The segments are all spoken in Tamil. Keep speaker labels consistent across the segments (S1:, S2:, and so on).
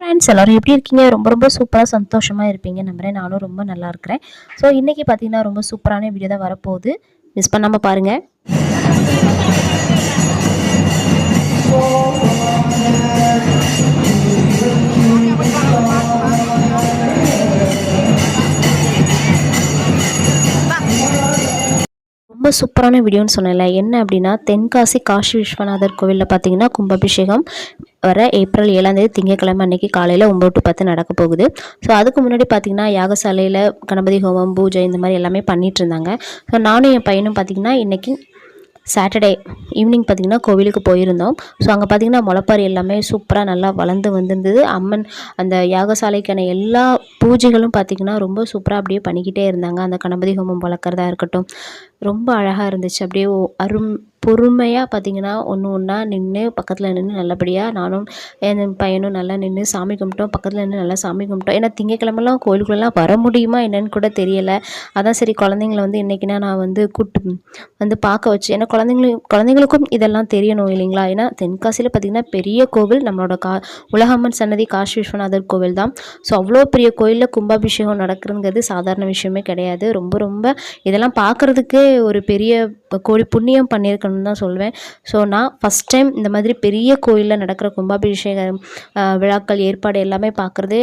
S1: ஃப்ரெண்ட்ஸ் எல்லோரும் எப்படி இருக்கீங்க? ரொம்ப ரொம்ப சூப்பராக சந்தோஷமாக இருப்பீங்க நம்புகிறேன் நானும் ரொம்ப நல்லா இருக்கிறேன். ஸோ இன்றைக்கி பார்த்தீங்கன்னா ரொம்ப சூப்பரான வீடியோ தான் வரப்போகுது. மிஸ் பண்ணாமல் பாருங்கள் ரொம்ப சூப்பரான வீடியோன்னு சொன்னேன்ல. என்ன அப்படின்னா தென்காசி காசி விஸ்வநாதர் கோவிலில் பார்த்தீங்கன்னா கும்பாபிஷேகம். வர ஏப்ரல் ஏழாம் தேதி திங்கட்கிழமை அன்னைக்கு காலையில் ஒம்பது டு பத்து நடக்க போகுது. ஸோ அதுக்கு முன்னாடி பார்த்தீங்கன்னா யாகசாலையில் கணபதி ஹோமம் பூஜை இந்த மாதிரி எல்லாமே பண்ணிட்டு இருந்தாங்க. ஸோ நானும் என் பையனும் பார்த்தீங்கன்னா இன்றைக்கி சாட்டர்டே ஈவினிங் பார்த்திங்கன்னா கோவிலுக்கு போயிருந்தோம். ஸோ அங்கே பார்த்திங்கன்னா முளைப்பாரி எல்லாமே சூப்பராக நல்லா வளர்ந்து வந்திருந்தது. அம்மன் அந்த யாகசாலைக்கான எல்லா பூஜைகளும் பார்த்திங்கன்னா ரொம்ப சூப்பராக அப்படியே பண்ணிக்கிட்டே இருந்தாங்க. அந்த கணபதி ஹோமம் வளர்க்குறதா இருக்கட்டும் ரொம்ப அழகாக இருந்துச்சு. அப்படியே அரும் பொறுமையாக பார்த்திங்கன்னா ஒன்று ஒன்றா நின்று பக்கத்தில் நின்று நல்லபடியாக நானும் என் பையனும் நல்லா நின்று சாமி கும்பிட்டோம். பக்கத்தில் நின்று நல்லா சாமி கும்பிட்டோம். ஏன்னா திங்கக்கிழமெல்லாம் கோயிலுக்குள்ளெல்லாம் வர முடியுமா என்னன்னு கூட தெரியலை. அதான் சரி குழந்தைங்கள வந்து இன்றைக்கினா நான் வந்து கூட்டு வந்து பார்க்க வச்சு ஏன்னா குழந்தைங்களும் குழந்தைங்களுக்கும் இதெல்லாம் தெரியணும் இல்லைங்களா? ஏன்னா தென்காசியில் பார்த்திங்கன்னா பெரிய கோவில் நம்மளோட கா உலகம்மன் சன்னதி காசி விஸ்வநாதர் கோவில் தான். ஸோ அவ்வளோ பெரிய கோயிலில் கும்பாபிஷேகம் நடக்கிறதுங்கிறது சாதாரண விஷயமே கிடையாது. ரொம்ப ரொம்ப இதெல்லாம் பார்க்குறதுக்கே ஒரு பெரிய கோடி புண்ணியம் பண்ணியிருக்கணும்னு தான் சொல்லுவேன் ஸோ நான் ஃபஸ்ட் டைம் இந்த மாதிரி பெரிய கோயிலில் நடக்கிற கும்பாபிஷேக விழாக்கள் ஏற்பாடு எல்லாமே பார்க்குறது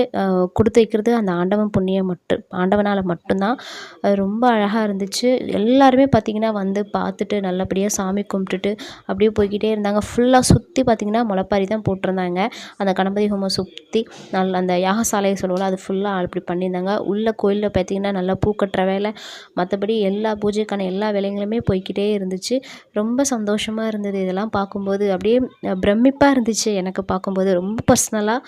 S1: கொடுத்து வைக்கிறது அந்த ஆண்டவன் புண்ணியம் மட்டும் ஆண்டவனால் மட்டும்தான். அது ரொம்ப அழகாக இருந்துச்சு. எல்லாருமே பார்த்திங்கன்னா வந்து பார்த்துட்டு நல்லபடியாக சாமி கும்பிட்டுட்டு அப்படியே போய்கிட்டே இருந்தாங்க. ஃபுல்லாக சுற்றி பார்த்திங்கன்னா முளைப்பாரி தான் போட்டிருந்தாங்க. அந்த கணபதி ஹோமம் சுற்றி நல்ல அந்த யாகசாலையை சொல்லுவோம்ல அது ஃபுல்லாக அப்படி பண்ணியிருந்தாங்க. உள்ள கோயிலில் பார்த்திங்கன்னா நல்லா பூ கட்டுற வேலை மற்றபடி எல்லா பூஜைக்கான எல்லா வேலைங்களுமே போய்கிட்டே இருந்துச்சு. ரொம்ப சந்தோஷமாக இருந்தது இதெல்லாம் பார்க்கும்போது. அப்படியே பிரமிப்பாக இருந்துச்சு எனக்கு பார்க்கும்போது. ரொம்ப பர்சனலாக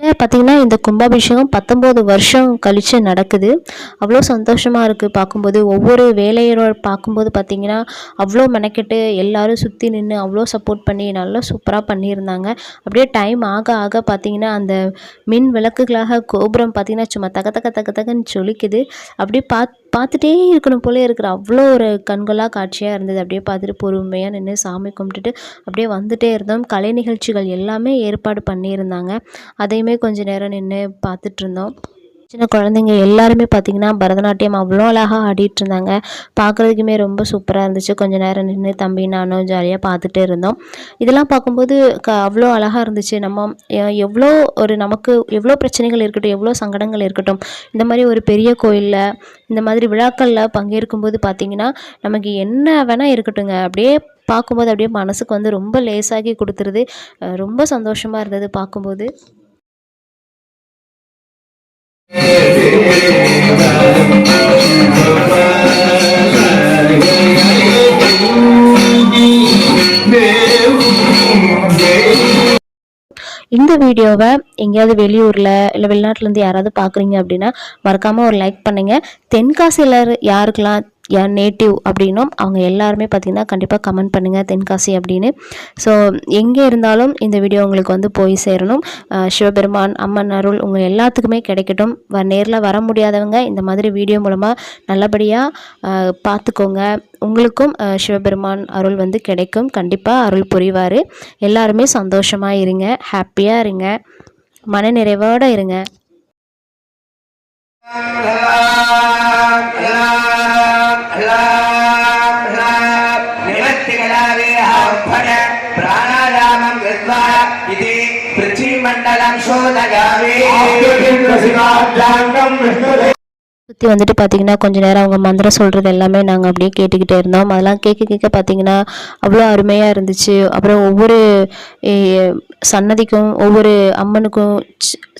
S1: பார்த்திங்கன்னா இந்த கும்பாபிஷேகம் பத்தொம்போது வருஷம் கழித்து நடக்குது. அவ்வளோ சந்தோஷமாக இருக்குது பார்க்கும்போது. ஒவ்வொரு வேலையோட பார்க்கும்போது பார்த்திங்கன்னா அவ்வளோ மெனக்கெட்டு எல்லோரும் சுற்றி நின்று அவ்வளோ சப்போர்ட் பண்ணி நல்லா சூப்பராக பண்ணியிருந்தாங்க. அப்படியே டைம் ஆக ஆக பார்த்திங்கன்னா அந்த மின் விளக்குகளாக கோபுரம் பார்த்திங்கன்னா சும்மா தக தக்க தக்க தகன்னு சொலிக்குது. அப்படியே பார்த்து பார்த்துட்டே இருக்கணும் போல இருக்கிற அவ்வளோ ஒரு கண்கொள்ளா காட்சியாக இருந்தது. அப்படியே பார்த்துட்டு பொறுமையாக நின்று சாமி கும்பிட்டுட்டு அப்படியே வந்துகிட்டே இருந்தோம். கலை நிகழ்ச்சிகள் எல்லாமே ஏற்பாடு பண்ணியிருந்தாங்க. அதையுமே கொஞ்சம் நேரம் நின்று பார்த்துட்ருந்தோம் சின்ன குழந்தைங்க எல்லாருமே பார்த்திங்கன்னா பரதநாட்டியம் அவ்வளோ அழகாக ஆடிட்டு இருந்தாங்க பார்க்குறதுக்குமே ரொம்ப சூப்பராக இருந்துச்சு. கொஞ்சம் நேரம் நின்று தம்பி நானும் ஜாலியாக பார்த்துட்டே இருந்தோம். இதெல்லாம் பார்க்கும்போது க அவ்வளோ அழகாக இருந்துச்சு. நம்ம எவ்வளோ ஒரு நமக்கு எவ்வளோ பிரச்சனைகள் இருக்கட்டும் எவ்வளோ சங்கடங்கள் இருக்கட்டும் இந்த மாதிரி ஒரு பெரிய கோயிலில் இந்த மாதிரி விழாக்களில் பங்கேற்கும்போது பார்த்திங்கன்னா நமக்கு என்ன வேணால் இருக்கட்டுங்க அப்படியே பார்க்கும்போது அப்படியே மனசுக்கு வந்து ரொம்ப லேசாகி கொடுத்துருது. ரொம்ப சந்தோஷமாக இருந்தது பார்க்கும்போது இந்த வீடியோவை எங்கேயாவது வெளியூரில் இல்லை வெளிநாட்டிலேருந்து யாராவது பார்க்குறீங்க அப்படின்னா மறக்காமல் ஒரு லைக் பண்ணுங்கள் தென்காசியில் யாருக்கெல்லாம் யார் நேட்டிவ் அப்படின்னும் அவங்க எல்லாருமே பார்த்திங்கன்னா கண்டிப்பாக கமெண்ட் பண்ணுங்கள் தென்காசி அப்படின்னு. ஸோ எங்கே இருந்தாலும் இந்த வீடியோ உங்களுக்கு வந்து போய் சேரணும். சிவபெருமான் அம்மன் அருள் உங்கள் எல்லாத்துக்குமே கிடைக்கட்டும். வ நேரில் வர முடியாதவங்க இந்த மாதிரி வீடியோ மூலமாக நல்லபடியாக பார்த்துக்கோங்க. உங்களுக்கும் சிவபெருமான் அருள் வந்து கிடைக்கும். கண்டிப்பாக அருள் புரிவார். எல்லாருமே சந்தோஷமாக இருங்க ஹாப்பியாக இருங்க. மன நிறைவோடு இருங்க. ప్రాణాయామం வந்துட்டு பார்த்திங்கன்னா கொஞ்ச நேரம் அவங்க மந்திரம் சொல்கிறது எல்லாமே நாங்கள் அப்படியே கேட்டுக்கிட்டே இருந்தோம். அதெல்லாம் கேட்க கேட்க பார்த்திங்கன்னா அவ்வளோ அருமையாக இருந்துச்சு. அப்புறம் ஒவ்வொரு சன்னதிக்கும் ஒவ்வொரு அம்மனுக்கும்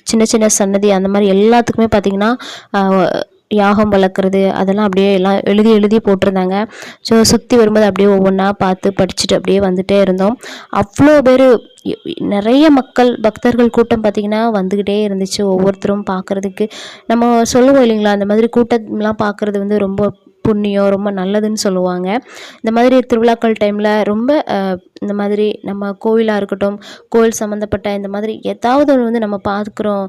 S1: சின்ன சின்ன சன்னதி அந்த மாதிரி எல்லாத்துக்குமே பார்த்திங்கன்னா யாகம் வளர்க்குறது அதெல்லாம் அப்படியே எல்லாம் எழுதி எழுதி போட்டிருந்தாங்க. ஸோ சுற்றி வரும்போது அப்படியே ஒவ்வொன்றா பார்த்து படிச்சுட்டு அப்படியே வந்துகிட்டே இருந்தோம். அவ்வளோ பேர் நிறைய மக்கள் பக்தர்கள் கூட்டம் பார்த்திங்கன்னா வந்துக்கிட்டே இருந்துச்சு ஒவ்வொருத்தரும் பார்க்குறதுக்கு. நம்ம சொல்லுவோம் இல்லைங்களா அந்த மாதிரி கூட்டம்லாம் பார்க்குறது வந்து ரொம்ப புண்ணியம் ரொம்ப நல்லதுன்னு சொல்லுவாங்க. இந்த மாதிரி திருவிழாக்கள் டைமில் ரொம்ப இந்த மாதிரி நம்ம கோவிலாக இருக்கட்டும் கோவில் சம்மந்தப்பட்ட இந்த மாதிரி ஏதாவது ஒன்று வந்து நம்ம பார்க்குறோம்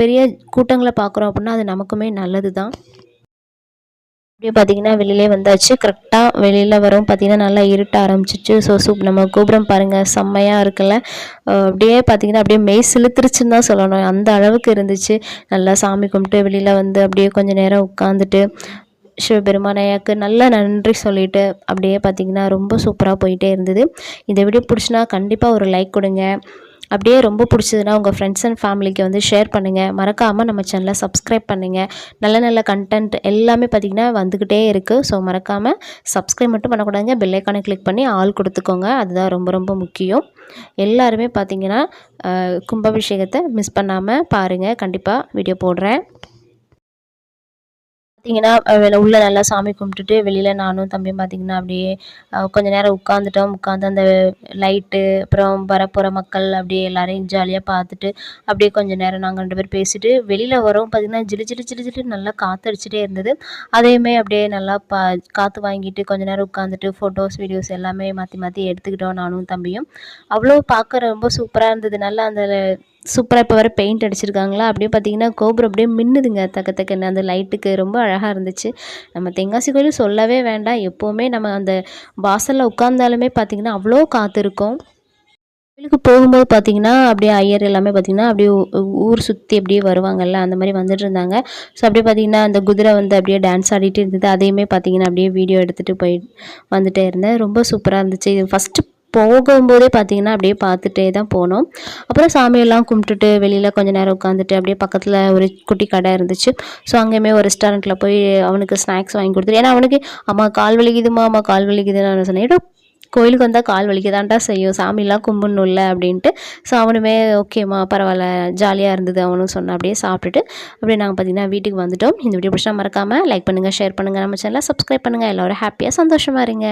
S1: பெரிய கூட்டங்களை பார்க்குறோம் அப்படின்னா அது நமக்குமே நல்லது தான் அப்படியே பார்த்தீங்கன்னா வெளியிலே வந்தாச்சு. கரெக்டாக வெளியில் வரும். பார்த்தீங்கன்னா நல்லா இருட்ட ஆரம்பிச்சிச்சு. ஸோ சூப் நம்ம கோபுரம் பாருங்கள் செம்மையாக இருக்குல்ல. அப்படியே பார்த்தீங்கன்னா அப்படியே மெய் செலுத்துருச்சுன்னு தான் சொல்லணும். அந்த அளவுக்கு இருந்துச்சு. நல்லா சாமி கும்பிட்டு வெளியில் வந்து அப்படியே கொஞ்சம் நேரம் உட்காந்துட்டு சிவபெருமானையாக்கு நல்ல நன்றி சொல்லிட்டு அப்படியே பார்த்தீங்கன்னா ரொம்ப சூப்பராக போயிட்டே இருந்தது. இந்த வீடியோ பிடிச்சினா கண்டிப்பாக ஒரு லைக் கொடுங்க. அப்படியே ரொம்ப பிடிச்சதுன்னா உங்கள் ஃப்ரெண்ட்ஸ் அண்ட் ஃபேமிலிக்கு வந்து ஷேர் பண்ணுங்கள் மறக்காமல் நம்ம சேனலை சப்ஸ்கிரைப் பண்ணுங்கள் நல்ல நல்ல கண்டென்ட் எல்லாமே பார்த்திங்கன்னா வந்துக்கிட்டே இருக்குது ஸோ மறக்காமல் சப்ஸ்கிரைப் மட்டும் பண்ணக்கூடாதுங்க. பெல்லைக்கானை கிளிக் பண்ணி ஆள் கொடுத்துக்கோங்க. அதுதான் ரொம்ப ரொம்ப முக்கியம். எல்லாருமே பார்த்திங்கன்னா கும்பாபிஷேகத்தை மிஸ் பண்ணாமல் பாருங்கள் கண்டிப்பாக வீடியோ போடுறேன். பார்த்தீங்கன்னா உள்ளே நல்லா சாமி கும்பிட்டுட்டு வெளியில் நானும் தம்பியும் பார்த்தீங்கன்னா அப்படியே கொஞ்ச நேரம் உட்காந்துட்டோம் உட்காந்து அந்த லைட்டு அப்புறம் வரப்போகிற மக்கள் அப்படியே எல்லாரையும் ஜாலியாக பார்த்துட்டு அப்படியே கொஞ்சம் நேரம் நாங்கள் ரெண்டு பேர் பேசிட்டு வெளியில் வரோம். பார்த்தீங்கன்னா ஜிலு ஜிலு ஜிலு ஜிலு நல்லா காற்றடிச்சிட்டே இருந்தது. அதையுமே அப்படியே நல்லா பா காற்று வாங்கிட்டு கொஞ்ச நேரம் உட்காந்துட்டு ஃபோட்டோஸ் வீடியோஸ் எல்லாமே மாற்றி மாற்றி எடுத்துக்கிட்டோம் நானும் தம்பியும். அவ்வளோ பார்க்க ரொம்ப சூப்பராக இருந்தது. நல்லா அந்த சூப்பராக இப்போ வர பெயிண்ட் அடிச்சிருக்காங்களா? அப்படியே பார்த்தீங்கன்னா கோபுரம் அப்படியே மின்னுதுங்க தக்க தக்கன்னு. அந்த லைட்டுக்கு ரொம்ப அழகாக இருந்துச்சு. நம்ம தென்காசி கோயில் சொல்லவே வேண்டாம். எப்போவுமே நம்ம அந்த வாசலில் உட்காந்தாலுமே பார்த்தீங்கன்னா அவ்வளோ காற்று இருக்கும். கோயிலுக்கு போகும்போது பார்த்தீங்கன்னா அப்படியே ஐயர் எல்லாமே பார்த்தீங்கன்னா அப்படியே ஊர் சுற்றி அப்படியே வருவாங்கல்ல அந்த மாதிரி வந்துட்டு இருந்தாங்க. ஸோ அப்படியே பார்த்தீங்கன்னா அந்த குதிரை வந்து அப்படியே டான்ஸ் ஆடிட்டு இருந்தது. அதையுமே பார்த்தீங்கன்னா அப்படியே வீடியோ எடுத்துகிட்டு போய் வந்துட்டே இருந்தேன். ரொம்ப சூப்பராக இருந்துச்சு. இது ஃபஸ்ட்டு போகும்போதே பார்த்தீங்கன்னா அப்படியே பார்த்துட்டே தான் போனோம். அப்புறம் சாமியெல்லாம் கும்பிட்டுட்டு வெளியில் கொஞ்ச நேரம் உட்காந்துட்டு அப்படியே பக்கத்தில் ஒரு குட்டி கடை இருந்துச்சு. ஸோ அங்கேயுமே ஒரு ரெஸ்டாரண்ட்டில் போய் அவனுக்கு ஸ்நாக்ஸ் வாங்கி கொடுத்துட்டு ஏன்னா அவனுக்கு அம்மா கால் வலிக்குதுமா அம்மா கால் வலிக்குதுன்னு நான் சொன்னேன். கோயிலுக்கு வந்தால் கால் வலிக்கதான்டா செய்யும். சாமிலாம் கும்பிடணும்ல அப்படின்ட்டு. ஸோ அவனுமே ஓகேம்மா பரவாயில்ல ஜாலியாக இருந்தது அவனும் சொன்னான். அப்படியே சாப்பிட்டுட்டு அப்படியே நாங்கள் பார்த்தீங்கன்னா வீட்டுக்கு வந்துட்டோம். இந்த வீடியோ பிடிச்சா மறக்காமல் லைக் பண்ணுங்கள் ஷேர் பண்ணுங்கள் நம்ம சேனலை சப்ஸ்கிரைப் பண்ணுங்கள் எல்லோரும் ஹாப்பியாக சந்தோஷமாக இருங்க.